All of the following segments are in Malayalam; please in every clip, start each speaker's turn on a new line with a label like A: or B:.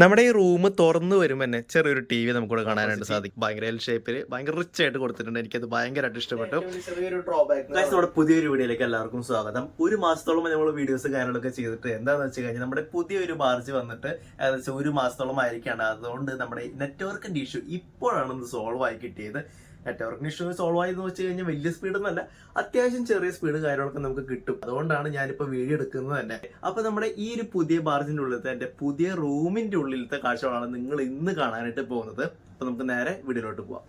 A: നമ്മുടെ ഈ റൂം തുറന്നു വരുമ്പോൾ തന്നെ ചെറിയൊരു ടി വി നമുക്ക് കാണാനായിട്ട് സാധിക്കും ഭയങ്കര എൽ ഷേപ്പിൽ ഭയങ്കര റിച്ച് ആയിട്ട് കൊടുത്തിട്ടുണ്ട്. എനിക്കത് ഭയങ്കരമായിട്ട് ഇഷ്ടപ്പെട്ടു. ചെറിയൊരു ഡ്രോബാക്ക് നമ്മുടെ പുതിയൊരു വീഡിയോയിലേക്ക് എല്ലാവർക്കും സ്വാഗതം. ഒരു മാസത്തോളം നമ്മൾ വീഡിയോസ് കാര്യങ്ങളൊക്കെ ചെയ്തിട്ട് എന്താന്ന് വെച്ച് കഴിഞ്ഞാൽ നമ്മുടെ പുതിയൊരു ബാർജ് വന്നിട്ട് ഏകദേശം ഒരു മാസത്തോളം ആയിരിക്കാണ്. അതുകൊണ്ട് നമ്മുടെ നെറ്റ്വർക്കിന്റെ ഇഷ്യൂ ഇപ്പോഴാണ് സോൾവ് ആയി കിട്ടിയത്. നെറ്റ്വർക്കിന് ഇഷ്യൂ സോൾവ് ആയെന്ന് വെച്ച് കഴിഞ്ഞാൽ വലിയ സ്പീഡ് ഒന്നല്ല അത്യാവശ്യം ചെറിയ സ്പീഡ് കാര്യങ്ങളൊക്കെ നമുക്ക് കിട്ടും. അതുകൊണ്ടാണ് ഞാനിപ്പോൾ വീഡിയോ എടുക്കുന്നത് തന്നെ. അപ്പൊ നമ്മുടെ ഈ ഒരു പുതിയ ബാർജിന്റെ ഉള്ളിലത്തെ എന്റെ പുതിയ റൂമിന്റെ ഉള്ളിലത്തെ കാഴ്ചകളാണ് നിങ്ങൾ ഇന്ന് കാണാനായിട്ട് പോകുന്നത്. അപ്പൊ നമുക്ക് നേരെ വീഡിയോയിലോട്ട് പോവാം.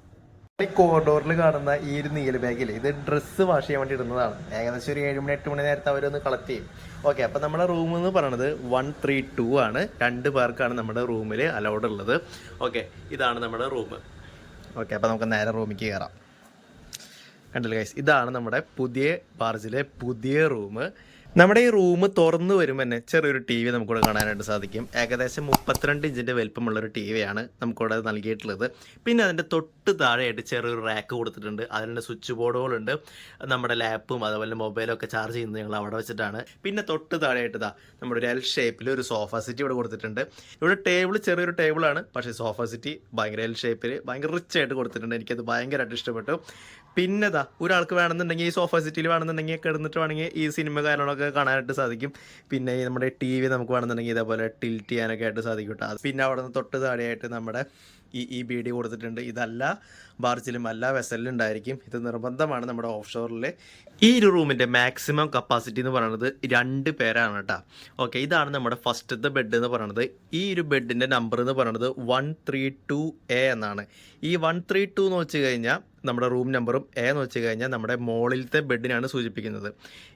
A: ഈ കോറിഡോറിൽ കാണുന്ന ഈ ഒരു നീല ബാഗിൽ ഇത് ഡ്രസ്സ് വാഷ് ചെയ്യാൻ വേണ്ടി ഇടുന്നതാണ്. ഏകദേശം ഒരു ഏഴ് മണി എട്ട് മണി നേരത്തെ അവരൊന്ന് കളക്ട് ചെയ്യും. ഓക്കെ അപ്പം നമ്മുടെ റൂം എന്ന് പറയുന്നത് വൺ ത്രീ ടു ആണ്. രണ്ട് പേർക്കാണ് നമ്മുടെ റൂമിൽ അലൗഡ് ഉള്ളത്. ഓക്കെ ഇതാണ് നമ്മുടെ റൂം ഓക്കെ അപ്പോൾ നമുക്ക് നേരെ റൂമിലേക്ക് കയറാം കണ്ടില്ല ഗൈസ് ഇതാണ് നമ്മുടെ പുതിയ ബാർജിലെ പുതിയ റൂം നമ്മുടെ ഈ റൂം തുറന്നു വരുമ്പോൾ തന്നെ ചെറിയൊരു ടി വി നമുക്കിവിടെ കാണാനായിട്ട് സാധിക്കും. ഏകദേശം മുപ്പത്തിരണ്ട് ഇഞ്ചിന്റെ വലിപ്പമുള്ള ഒരു ടി വിയാണ് നമുക്കിവിടെ നൽകിയിട്ടുള്ളത്. പിന്നെ അതിന്റെ തൊട്ട് താഴെയായിട്ട് ചെറിയൊരു റാക്ക് കൊടുത്തിട്ടുണ്ട്. അതിന്റെ സ്വിച്ച് ബോർഡുകളുണ്ട് നമ്മുടെ ലാപ്പും അതുപോലെ മൊബൈലും ഒക്കെ ചാർജ് ചെയ്യുന്നത് ഞങ്ങൾ അവിടെ വെച്ചിട്ടാണ്. പിന്നെ തൊട്ട് താഴെയായിട്ട് ഇതാ നമ്മുടെ ഒരു എൽ ഷേപ്പിൽ ഒരു സോഫ സിറ്റി ഇവിടെ കൊടുത്തിട്ടുണ്ട്. ഇവിടെ ടേബിൾ ചെറിയൊരു ടേബിളാണ് പക്ഷേ സോഫ സിറ്റി ഭയങ്കര എൽ ഷേപ്പിൽ ഭയങ്കര റിച്ച് ആയിട്ട് കൊടുത്തിട്ടുണ്ട്. എനിക്കത് ഭയങ്കരമായിട്ട് ഇഷ്ടപ്പെട്ടു. പിന്നെ ഇതാ ഒരാൾക്ക് വേണമെന്നുണ്ടെങ്കിൽ ഈ സോഫ സിറ്റിയിൽ വേണമെന്നുണ്ടെങ്കിൽ കിടന്നിട്ട് വേണമെങ്കിൽ ഈ സിനിമ കാര്യങ്ങളൊക്കെ കാണാനായിട്ട് സാധിക്കും. പിന്നെ നമ്മുടെ ടി വി നമുക്ക് വേണമെന്നുണ്ടെങ്കിൽ ഇതേപോലെ ടിൽറ്റ് ചെയ്യാനൊക്കെ ആയിട്ട് സാധിക്കും കേട്ടോ പിന്നെ അവിടെ നിന്ന് തൊട്ട് താഴെയായിട്ട് നമ്മുടെ ഈ ഈ ബി ഡി കൊടുത്തിട്ടുണ്ട്. ഇതല്ല ബാർജിലും അല്ല വെസലിലും ഉണ്ടായിരിക്കും. ഇത് നിർബന്ധമാണ് നമ്മുടെ ഓഫ് ഷോറിൽ ഈ ഒരു റൂമിന്റെ മാക്സിമം കപ്പാസിറ്റി എന്ന് പറയുന്നത് രണ്ട് പേരാണ് കേട്ടോ ഓക്കെ ഇതാണ് നമ്മുടെ ഫസ്റ്റത്തെ ബെഡ് എന്ന് പറയുന്നത്. ഈ ഒരു ബെഡിന്റെ നമ്പർ എന്ന് പറയുന്നത് വൺ ത്രീ ടു എ എന്നാണ്. ഈ വൺ ത്രീ ടു എന്ന് വെച്ച് കഴിഞ്ഞാൽ നമ്മുടെ റൂം നമ്പറും എ എന്ന് വെച്ച് കഴിഞ്ഞാൽ നമ്മുടെ മുകളിലത്തെ ബെഡിനാണ് സൂചിപ്പിക്കുന്നത്.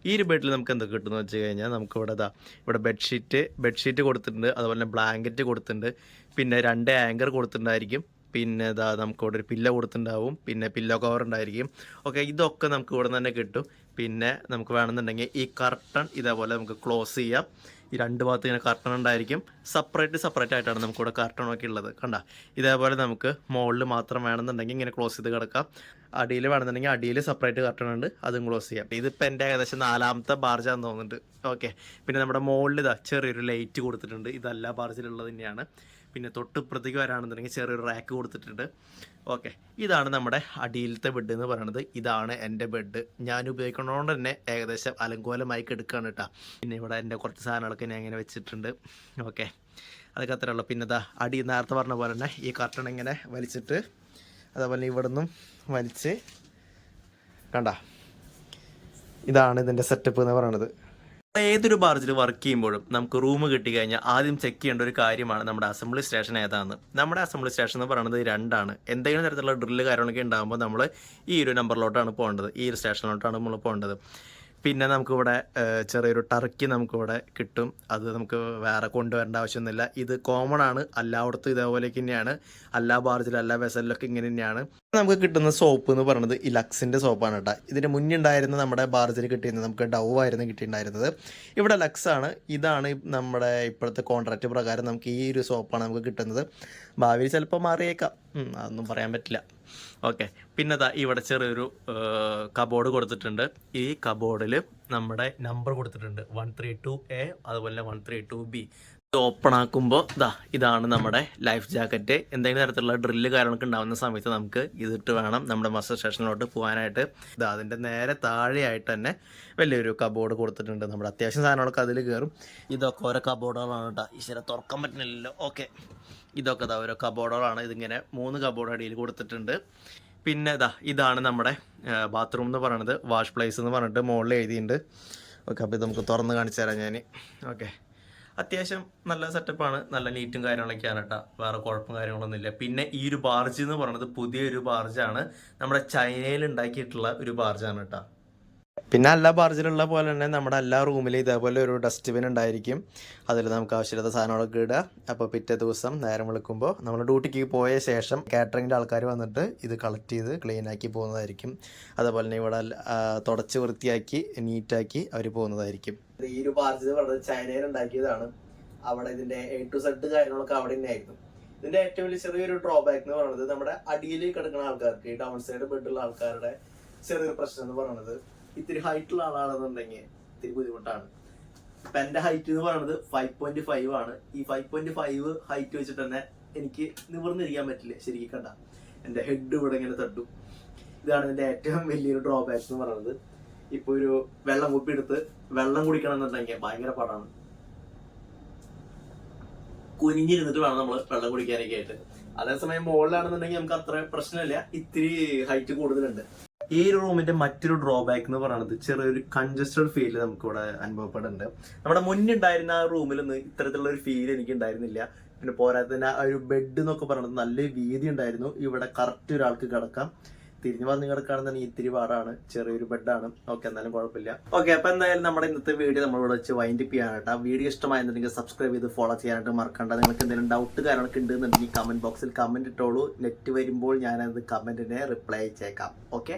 A: ഈ ഒരു ബെഡിൽ നമുക്ക് എന്തൊക്കെ കിട്ടുമെന്ന് വെച്ച് കഴിഞ്ഞാൽ നമുക്ക് ഇവിടെ ഇതാ ഇവിടെ ബെഡ്ഷീറ്റ് ബെഡ്ഷീറ്റ് കൊടുത്തിട്ടുണ്ട് അതുപോലെ തന്നെ ബ്ലാങ്കറ്റ് കൊടുത്തിട്ടുണ്ട്. പിന്നെ രണ്ട് ആങ്കർ കൊടുത്തിട്ടുണ്ടായിരിക്കും. പിന്നെ ഇതാ നമുക്ക് ഇവിടെ ഒരു പില്ല കൊടുത്തിട്ടുണ്ടാവും. പിന്നെ പില്ലോ കവർ ഉണ്ടായിരിക്കും. ഓക്കെ ഇതൊക്കെ നമുക്ക് ഇവിടെ തന്നെ കിട്ടും. പിന്നെ നമുക്ക് വേണമെന്നുണ്ടെങ്കിൽ ഈ കർട്ടൺ ഇതേപോലെ നമുക്ക് ക്ലോസ് ചെയ്യാം. ഈ രണ്ട് ഭാഗത്ത് ഇങ്ങനെ കർട്ടൺ ഉണ്ടായിരിക്കും. സെപ്പറേറ്റ് സെപ്പറേറ്റ് ആയിട്ടാണ് നമുക്കിവിടെ കർട്ടൺ ഒക്കെ ഉള്ളത്. കണ്ട? ഇതേപോലെ നമുക്ക് മുകളിൽ മാത്രം വേണമെന്നുണ്ടെങ്കിൽ ഇങ്ങനെ ക്ലോസ് ചെയ്ത് കിടക്കാം. അടിയിൽ വേണമെന്നുണ്ടെങ്കിൽ അടിയിൽ സെപ്പറേറ്റ് കർട്ടൺ ഉണ്ട്. അതും ക്ലോസ് ചെയ്യാം. ഇതിപ്പോൾ എന്റെ ഏകദേശം നാലാമത്തെ ബാർജാന്ന് തോന്നുന്നുണ്ട്. ഓക്കെ പിന്നെ നമ്മുടെ മുകളിൽ ഇതാ ചെറിയൊരു ലൈറ്റ് കൊടുത്തിട്ടുണ്ട്. ഇതെല്ലാ ബാർജിലുള്ളത് തന്നെയാണ്. പിന്നെ തൊട്ടിപ്പുറത്തേക്ക് വരാണെന്നുണ്ടെങ്കിൽ ചെറിയൊരു റാക്ക് കൊടുത്തിട്ടുണ്ട്. ഓക്കെ ഇതാണ് നമ്മുടെ അടിയിലത്തെ ബെഡ് എന്ന് പറയുന്നത്. ഇതാണ് എന്റെ ബെഡ് ഞാൻ ഉപയോഗിക്കുന്നതുകൊണ്ട് തന്നെ ഏകദേശം അലങ്കോലമായി കിടക്കുകയാണ് കേട്ടോ. പിന്നെ ഇവിടെ എന്റെ കുറച്ച് സാധനങ്ങളൊക്കെ ഞാൻ ഇങ്ങനെ വെച്ചിട്ടുണ്ട്. ഓക്കെ അതൊക്കെ അത്രേ ഉള്ളൂ. പിന്നെ ഇതാ അടി നേരത്തെ പറഞ്ഞ പോലെ തന്നെ ഈ കർട്ടൺ ഇങ്ങനെ വലിച്ചിട്ട് അതേപോലെ ഇവിടെ നിന്നും വലിച്ച് കണ്ട. ഇതാണ് ഇതിന്റെ സെറ്റപ്പ് എന്ന് പറയുന്നത്. ഏതൊരു ബാർജിൽ വർക്ക് ചെയ്യുമ്പോഴും നമുക്ക് റൂം കിട്ടി കഴിഞ്ഞാൽ ആദ്യം ചെക്ക് ചെയ്യേണ്ട ഒരു കാര്യമാണ് നമ്മുടെ അസംബ്ലി സ്റ്റേഷൻ ഏതാണ് നമ്മുടെ അസംബ്ലി സ്റ്റേഷൻ എന്ന് പറയുന്നത് രണ്ടാണ്. എന്തെങ്കിലും തരത്തിലുള്ള ഡ്രില്ല് കാര്യങ്ങളൊക്കെ ഉണ്ടാകുമ്പോൾ നമ്മൾ ഈ ഒരു നമ്പറിലോട്ടാണ് പോകേണ്ടത്. ഈ ഒരു സ്റ്റേഷനിലോട്ടാണ് നമ്മൾ പോകേണ്ടത്. പിന്നെ നമുക്കിവിടെ ചെറിയൊരു ടർക്കി നമുക്കിവിടെ കിട്ടും. അത് നമുക്ക് വേറെ കൊണ്ടുവരേണ്ട ആവശ്യമൊന്നുമില്ല. ഇത് കോമൺ ആണ്. എല്ലായിടത്തും ഇതേപോലെയൊക്കെ തന്നെയാണ്. എല്ലാ ബാർജിലും എല്ലാ വെസലിലൊക്കെ ഇങ്ങനെ തന്നെയാണ്. നമുക്ക് കിട്ടുന്ന സോപ്പ് എന്ന് പറയുന്നത് ഈ ലക്സിന്റെ സോപ്പാണ് കേട്ടോ ഇതിന് മുന്നുണ്ടായിരുന്ന നമ്മുടെ ബാർജിൽ കിട്ടിയിരുന്നത് നമുക്ക് ഡവ് ആയിരുന്നു കിട്ടിയിട്ടുണ്ടായിരുന്നത്. ഇവിടെ ലക്സ് ആണ്. ഇതാണ് നമ്മുടെ ഇപ്പോഴത്തെ കോൺട്രാക്റ്റ് പ്രകാരം നമുക്ക് ഈ ഒരു സോപ്പാണ് നമുക്ക് കിട്ടുന്നത്. ഭാവിയിൽ ചിലപ്പോൾ മാറിയേക്കാം. അതൊന്നും പറയാൻ പറ്റില്ല. ഓക്കെ. പിന്നെ ഇവിടെ ചെറിയൊരു കബോർഡ് കൊടുത്തിട്ടുണ്ട്. ഈ കബോർഡിൽ നമ്മുടെ നമ്പർ കൊടുത്തിട്ടുണ്ട്. വൺ ത്രീ ടു എ അതുപോലെ one three two B open ആക്കുമ്പോൾ ഇതാ ഇതാണ് നമ്മുടെ ലൈഫ് ജാക്കറ്റ്. എന്തെങ്കിലും തരത്തിലുള്ള ഡ്രില്ല് കാര്യങ്ങളൊക്കെ ഉണ്ടാകുന്ന സമയത്ത് നമുക്ക് ഇതിട്ട് വേണം നമ്മുടെ മസ്റ്റർ സ്റ്റേഷനിലോട്ട് പോകാനായിട്ട്. ഇതാ അതിന്റെ നേരെ താഴെയായിട്ട് തന്നെ വലിയൊരു കബോർഡ് കൊടുത്തിട്ടുണ്ട്. നമ്മുടെ അത്യാവശ്യം സാധനങ്ങളൊക്കെ അതിൽ കയറും ഇതൊക്കെ ഓരോ കബോർഡുകളാണ് കേട്ടോ. ഈശ്വര തുറക്കാൻ പറ്റുന്നില്ലല്ലോ. ഓക്കെ. ഇതൊക്കെ ഇതാ ഓരോ കബോർഡുകളാണ് ഇതിങ്ങനെ മൂന്ന് കബോർഡ് അടിയിൽ കൊടുത്തിട്ടുണ്ട്. പിന്നെ ഇതാ ഇതാണ് നമ്മുടെ ബാത്റൂം എന്ന് പറയുന്നത് വാഷ് പ്ലേസ് എന്ന് പറഞ്ഞിട്ട് മുകളിൽ എഴുതിയിട്ടുണ്ട്. ഓക്കെ അപ്പോൾ ഇത് നമുക്ക് തുറന്ന് കാണിച്ചു തരാം ഞാൻ ഓക്കെ. അത്യാവശ്യം നല്ല സെറ്റപ്പാണ് നല്ല നീറ്റും കാര്യങ്ങളൊക്കെയാണ് കേട്ടോ വേറെ കുഴപ്പം കാര്യങ്ങളൊന്നുമില്ല. പിന്നെ ഈ ഒരു ബാർജ് എന്ന് പറയുന്നത് പുതിയൊരു ബാർജാണ് നമ്മുടെ ചൈനയിൽ ഉണ്ടാക്കിയിട്ടുള്ള ഒരു ബാർജാണ് കേട്ടോ പിന്നെ എല്ലാ ബാർജിലുള്ള പോലെ തന്നെ നമ്മുടെ എല്ലാ റൂമിലും ഇതേപോലെ ഒരു ഡസ്റ്റ്ബിൻ ഉണ്ടായിരിക്കും. അതിൽ നമുക്ക് ആവശ്യമില്ലാത്ത സാധനങ്ങളൊക്കെ ഇടുക. അപ്പോൾ പിറ്റേ ദിവസം നേരം വിളിക്കുമ്പോൾ നമ്മൾ ഡ്യൂട്ടിക്ക് പോയ ശേഷം കാറ്ററിങ്ങിന്റെ ആൾക്കാർ വന്നിട്ട് ഇത് കളക്ട് ചെയ്ത് ക്ലീൻ ആക്കി പോകുന്നതായിരിക്കും. അതുപോലെ തന്നെ ഇവിടെ തുടച്ച് വൃത്തിയാക്കി നീറ്റാക്കി അവർ പോകുന്നതായിരിക്കും. ഈ ഒരു ബാർജ് വളരെ ചൈനയിൽ ഉണ്ടാക്കിയതാണ്. അവിടെ ഇതിന്റെ എ ടു സെഡ് കാര്യങ്ങളൊക്കെ അവിടെ തന്നെയായിരുന്നു. ഇതിന്റെ ഏറ്റവും വലിയ ചെറിയൊരു ഡ്രോബാക്ക് എന്ന് പറയുന്നത് നമ്മുടെ അടിയിൽ കിടക്കുന്ന ആൾക്കാർക്ക് ഈ ഡൗൺ സൈഡ് ബെഡുള്ള ആൾക്കാരുടെ ചെറിയൊരു പ്രശ്നം എന്ന് പറയുന്നത്. ഇത്തിരി ഹൈറ്റുള്ള ആളാണെന്നുണ്ടെങ്കിൽ ഇത്തിരി ബുദ്ധിമുട്ടാണ്. ഇപ്പം എന്റെ ഹൈറ്റ് എന്ന് പറയുന്നത് ഫൈവ് പോയിന്റ് ഫൈവ് ആണ്. ഈ ഫൈവ് പോയിന്റ് ഫൈവ് ഹൈറ്റ് വെച്ചിട്ട് തന്നെ എനിക്ക് നിവർന്നിരിക്കാൻ പറ്റില്ല ശരിക്കും കണ്ട. എന്റെ ഹെഡ് ഇവിടെ ഇങ്ങനെ തട്ടും. ഇതാണ് എന്റെ ഏറ്റവും വലിയൊരു ഡ്രോബാക്ക് എന്ന് പറയുന്നത് ഇപ്പൊ ഒരു വെള്ളം കുപ്പി എടുത്ത് വെള്ളം കുടിക്കണം എന്നുണ്ടെങ്കിൽ ഭയങ്കര പാടാണ്. കുനിഞ്ഞിരുന്നിട്ട് വേണം നമ്മൾ വെള്ളം കുടിക്കാനൊക്കെ ആയിട്ട്. അതേസമയം മുകളിലാണെന്നുണ്ടെങ്കിൽ നമുക്ക് അത്ര പ്രശ്നമില്ല. ഇത്തിരി ഹൈറ്റ് കൂടുതലുണ്ട്. ഈ ഒരു റൂമിന്റെ മറ്റൊരു ഡ്രോബാക്ക് എന്ന് പറയുന്നത് ചെറിയൊരു കൺജസ്റ്റഡ് ഫീൽ നമുക്ക് ഇവിടെ അനുഭവപ്പെടുന്നുണ്ട്. നമ്മുടെ മുന്നുണ്ടായിരുന്ന ആ റൂമിലൊന്നും ഇത്തരത്തിലുള്ള ഒരു ഫീൽ എനിക്ക് ഉണ്ടായിരുന്നില്ല. പിന്നെ പോരാത്തതിന് ആ ഒരു ബെഡ് എന്നൊക്കെ പറയുന്നത് നല്ല വീതി ഉണ്ടായിരുന്നു. ഇവിടെ കറക്റ്റ് ഒരാൾക്ക് കിടക്കാം. തിരിഞ്ഞു വന്ന് കിടക്കുകയാണെന്നുണ്ടെങ്കിൽ ഇത്തിരി പാടാണ്. ചെറിയൊരു ബെഡാണ് ഓക്കെ എന്നാലും കുഴപ്പമില്ല. ഓക്കെ അപ്പൊ എന്തായാലും നമ്മുടെ ഇന്നത്തെ വീഡിയോ നമ്മൾ ഇവിടെ വെച്ച് വൈൻഡ് അപ്പ് ചെയ്യാനായിട്ട് ആ വീഡിയോ ഇഷ്ടമായെന്നുണ്ടെങ്കിൽ സബ്സ്ക്രൈബ് ചെയ്ത് ഫോളോ ചെയ്യാനായിട്ട് മറക്കണ്ട. നിങ്ങൾക്ക് എന്തെങ്കിലും ഡൗട്ട് കാര്യങ്ങളൊക്കെ ഉണ്ടെന്നുണ്ടെങ്കിൽ കമന്റ് ബോക്സിൽ കമന്റ് ഇട്ടോളൂ. നെറ്റ് വരുമ്പോൾ ഞാനത് കമന്റിനെ റിപ്ലൈ ചെയ്തേക്കാം ഓക്കെ?